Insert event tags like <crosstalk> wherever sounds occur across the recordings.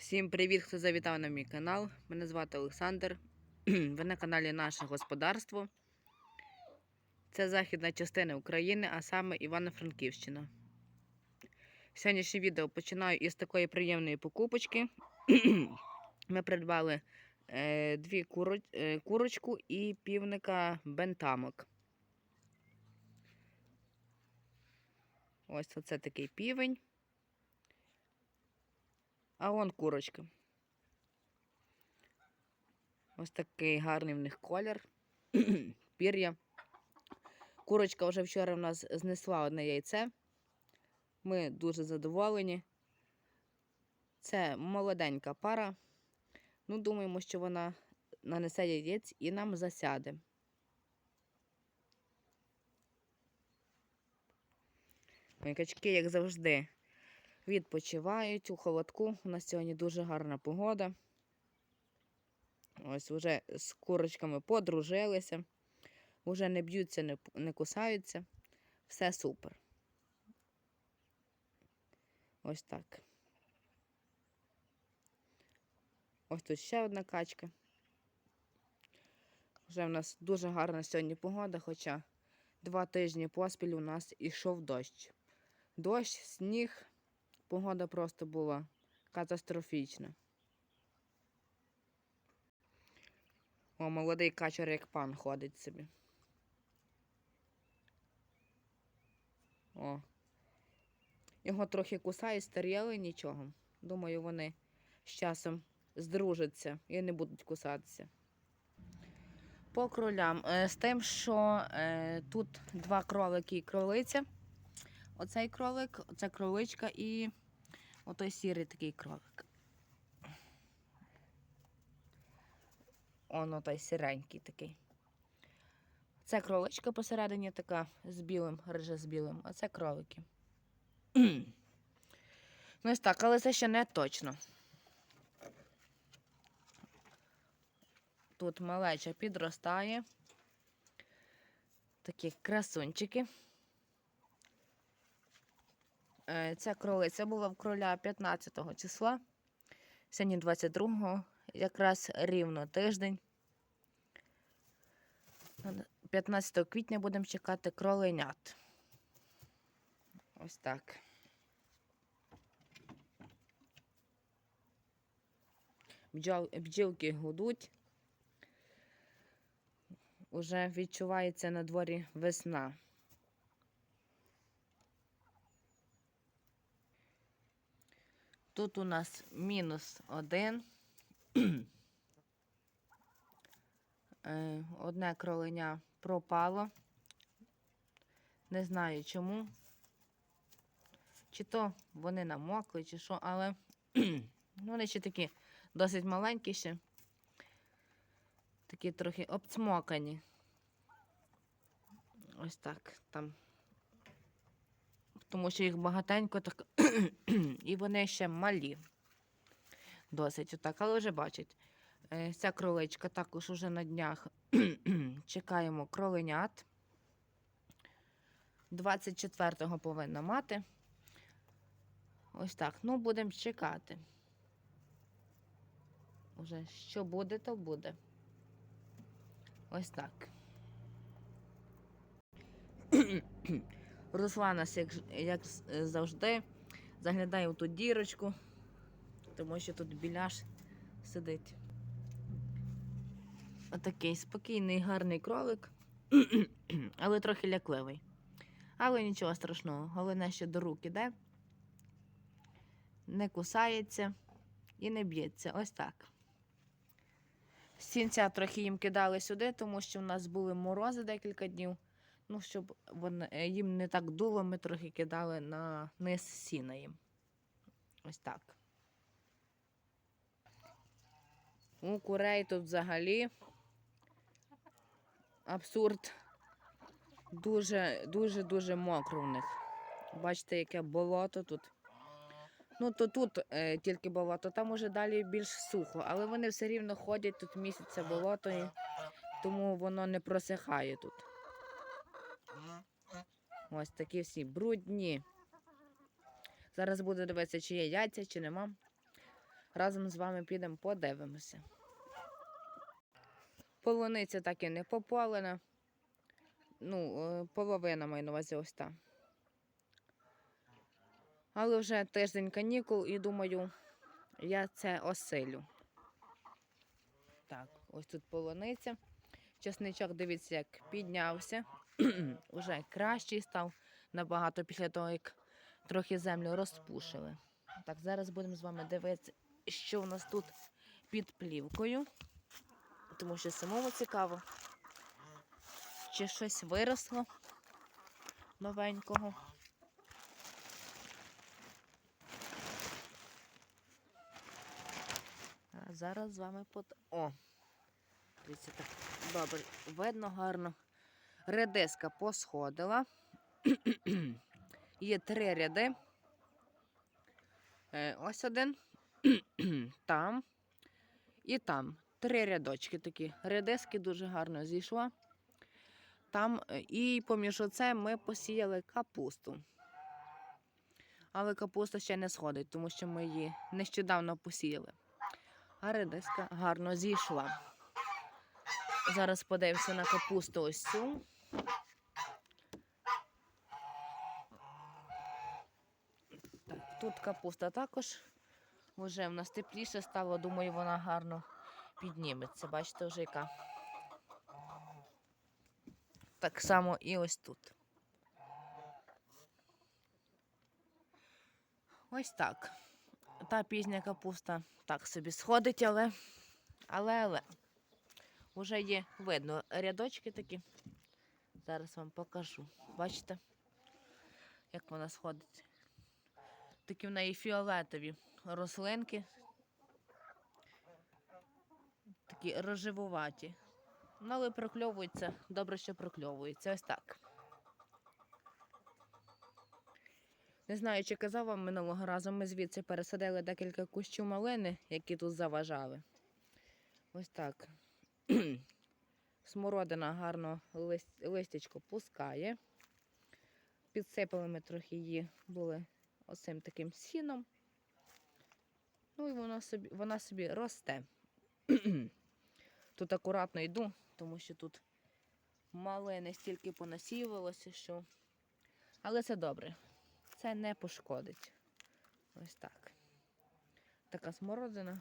Всім привіт, хто завітав на мій канал. Мене звати Олександр. <clears throat> Ви на каналі Наше Господарство. Це західна частина України, а саме Івано-Франківщина. Сьогоднішнє відео починаю із такої приємної покупочки. <clears throat> Ми придбали е, дві куро... е, курочку і півника бентамок. Ось оце такий півень. А вон курочка. Ось такий гарний в них колір. <clears throat> Пір'я. Курочка вже вчора в нас знесла одне яйце. Ми дуже задоволені. Це молоденька пара. Ну, думаємо, що вона нанесе яєць і нам засяде. Качки, як завжди, відпочивають у холодку. У нас сьогодні дуже гарна погода. Ось вже з курочками подружилися, вже не б'ються, не, не кусаються. Все супер. Ось так. Ось тут ще одна качка. Вже в нас дуже гарна сьогодні погода, хоча два тижні поспіль у нас ішов дощ. Дощ, сніг, погода просто була катастрофічна. О, молодий качер як пан ходить собі. О. Його трохи кусають, старі, але нічого. Думаю, вони з часом здружаться і не будуть кусатися. По кролям. Е, З тим, що е, тут два кролики і кролиця. Оцей кролик, оця кроличка і отой сірий такий кролик. Он отой сіренький такий. Це кроличка посередині така з білим, риже з білим, а це кролики. <clears throat> ну ось так, але це ще не точно. Тут малеча підростає. Такі красунчики. Е, Ця кролиця була в кроля 15 числа. Сьогодні 22-го, якраз рівно тиждень. 15 квітня будемо чекати кроленят. Ось так. Бджілки гудуть. Уже відчувається на дворі весна. Тут у нас мінус один. Е, Одне кроленя пропало. Не знаю чому. Чи то вони намокли, чи що, але <clears throat> вони ще такі досить маленькі ще. Такі трохи обцмокані. Ось так там. Тому що їх багатенько так. <clears throat> і вони ще малі. Досить отак, але вже бачать. Е, Ця кроличка також уже на днях <clears throat> чекаємо кроленят. 24-го повинна мати. Ось так. Ну, будемо чекати. Уже що буде, то буде. Ось так. <clears throat> Руслана, як, як завжди, заглядає в ту дірочку, тому що тут біляш сидить. Отакий спокійний, гарний кролик, <clears throat> але трохи лякливий. Але нічого страшного. Головне, що до рук іде, не кусається і не б'ється. Ось так. Сінця трохи їм кидали сюди, тому що в нас були морози декілька днів. Ну, щоб вони, е, їм не так дуло, ми трохи кидали на низ сіна їм. Ось так. У курей тут взагалі абсурд. Дуже, дуже, дуже мокро в них. Бачите, яке болото тут. Ну, то тут е, тільки болото, там уже далі більш сухо, але вони все рівно ходять тут місяця болото, тому воно не просихає тут. Ось такі всі брудні. Зараз буду дивитися, чи є яйця, чи нема. разом з вами підемо подивимося. Полуниця так і не пополена. Ну, е, половина маю на увазі ось та. Але вже тиждень канікул і думаю, я це осилю. Так, ось тут полуниця. Часничок, дивіться, як піднявся. <clears throat> Уже кращий став набагато після того, як трохи землю розпушили. Так, зараз будемо з вами дивитися, що в нас тут під плівкою. Тому що самому цікаво, чи щось виросло новенького. А зараз з вами под... О! Дивіться, так добре, видно гарно. Редиска посходила. Є три ряди. Е, ось один. там. І там. Три рядочки такі. Редиски дуже гарно зійшла. Там е, і поміж оце ми посіяли капусту. Але капуста ще не сходить, тому що ми її нещодавно посіяли. А редиска гарно зійшла. Зараз подивимося на капусту ось цю. Так, тут капуста також. Вже в нас тепліше стало, думаю, вона гарно підніметься. Бачите, вже яка. Так само і ось тут. Ось так. Та пізня капуста так собі сходить, але, але, але. Уже є видно рядочки такі. Зараз вам покажу. Бачите, як вона сходить. Такі в неї фіолетові рослинки. Такі розживуваті. Ну, але прокльовуються, добре, що прокльовуються. Ось так. Не знаю, чи казав вам минулого разу, ми звідси пересадили декілька кущів малини, які тут заважали. Ось так. <clears throat> Смородина гарно лист, листячко пускає. Підсипали ми трохи її були оцим таким сіном. Ну і вона собі, вона собі росте. <clears throat> тут акуратно йду, тому що тут малини стільки понасівалося, що. Але це добре. Це не пошкодить. Ось так. Така смородина.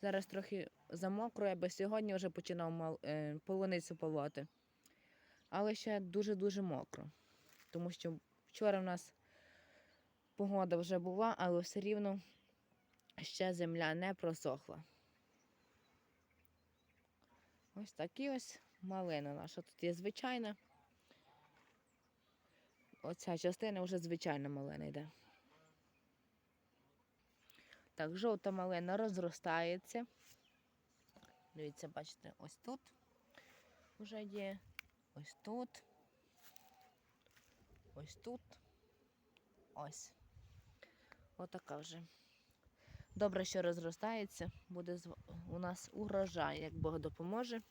Зараз трохи замокрує, бо сьогодні вже починав е, полуницю полоти. Але ще дуже-дуже мокро. Тому що вчора в нас погода вже була, але все рівно ще земля не просохла. Ось такі ось малина наша. Тут є звичайна. Оця частина вже звичайна малина йде. Так, жовта малина розростається. Дивіться, бачите, ось тут вже є, ось тут, ось тут, ось. Отака вже. Добре, що розростається, буде у нас урожай, як Бог допоможе.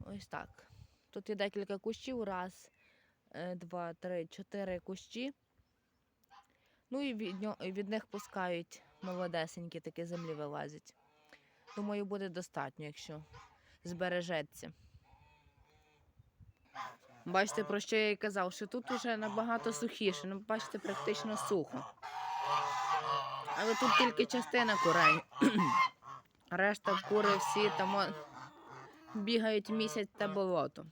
Ось так. Тут є декілька кущів, раз, е, два, три, чотири кущі. Ну і від, від них пускають молодесенькі, такі землі вилазять. Думаю, буде достатньо, якщо збережеться. Бачите, про що я і казав, що тут уже набагато сухіше. Ну, бачите, практично сухо. Але тут тільки частина курей. <clears throat> Решта кури всі там бігають місяць та болото.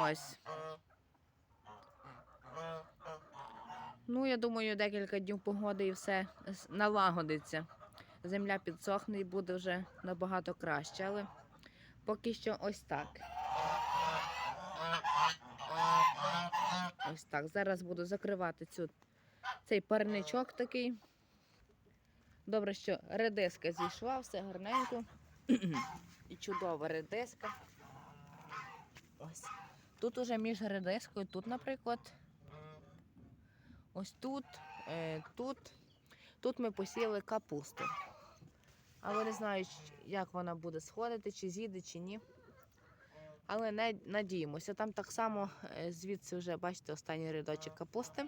Ось. Ну, я думаю, декілька днів погоди і все налагодиться. Земля підсохне і буде вже набагато краще, але поки що ось так. Ось так. Зараз буду закривати цю, цей парничок такий. Добре, що редиска зійшла, все гарненько. І чудова редиска. Ось. Тут уже між редискою, тут, наприклад, ось тут, е, тут, тут ми посіяли капусту. Але не знаю, як вона буде сходити, чи з'їде, чи ні. Але не надіємося. Там так само е, звідси вже, бачите, останній рядочок капусти.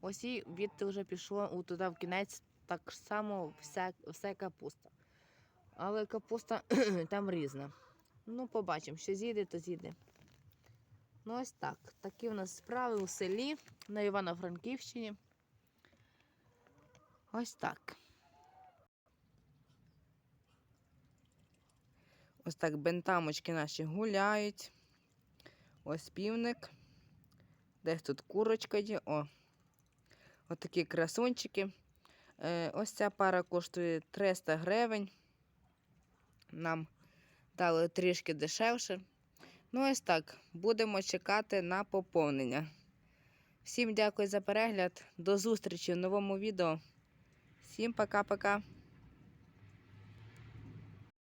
Ось і відти вже пішло туди в кінець так само вся, вся капуста. Але капуста <clears throat> там різна. Ну, побачимо, що з'їде, то з'їде. Ну, ось так. Такі у нас справи у селі на Івано-Франківщині. Ось так. Ось так бентамочки наші гуляють. Ось півник. Десь тут курочка є. О. Ось такі красунчики. Е, ось ця пара коштує 300 гривень. Нам дали трішки дешевше. Ну, ось так. Будемо чекати на поповнення. Всім дякую за перегляд. До зустрічі в новому відео. Всім пока-пока.